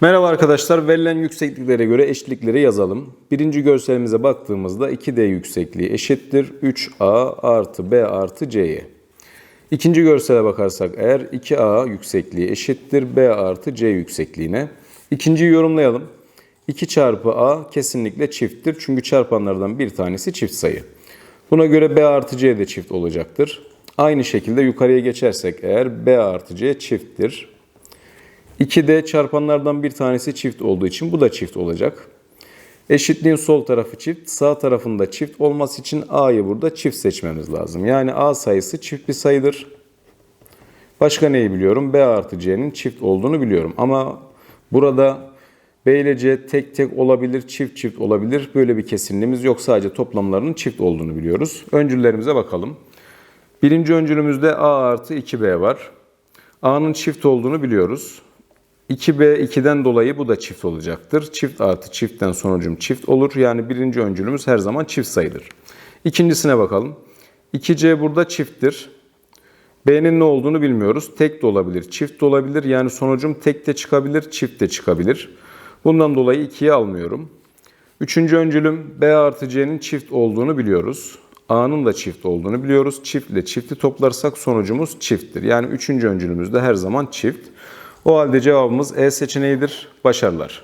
Merhaba arkadaşlar. Verilen yüksekliklere göre eşitlikleri yazalım. Birinci görselimize baktığımızda 2D yüksekliği eşittir 3A artı B artı C'ye. İkinci görsele bakarsak eğer 2A yüksekliği eşittir B artı C yüksekliğine. İkinciyi yorumlayalım. 2 çarpı A kesinlikle çifttir. Çünkü çarpanlardan bir tanesi çift sayı. Buna göre B artı C de çift olacaktır. Aynı şekilde yukarıya geçersek eğer B artı C çifttir. 2D çarpanlardan bir tanesi çift olduğu için bu da çift olacak. Eşitliğin sol tarafı çift, sağ tarafında çift olması için A'yı burada çift seçmemiz lazım. Yani A sayısı çift bir sayıdır. Başka neyi biliyorum? B artı C'nin çift olduğunu biliyorum. Ama burada B ile C tek tek olabilir, çift çift olabilir. Böyle bir kesinliğimiz yok. Sadece toplamlarının çift olduğunu biliyoruz. Öncüllerimize bakalım. Birinci öncülümüzde A artı 2B var. A'nın çift olduğunu biliyoruz. 2B 2'den dolayı bu da çift olacaktır. Çift artı çiftten sonucum çift olur. Yani birinci öncülümüz her zaman çift sayıdır. İkincisine bakalım. 2C burada çifttir. B'nin ne olduğunu bilmiyoruz. Tek de olabilir, çift de olabilir. Yani sonucum tek de çıkabilir, çift de çıkabilir. Bundan dolayı 2'ye almıyorum. Üçüncü öncülüm B artı C'nin çift olduğunu biliyoruz. A'nın da çift olduğunu biliyoruz. Çift ile çifti toplarsak sonucumuz çifttir. Yani üçüncü öncülümüz de her zaman çift. O halde cevabımız E seçeneğidir. Başarılar.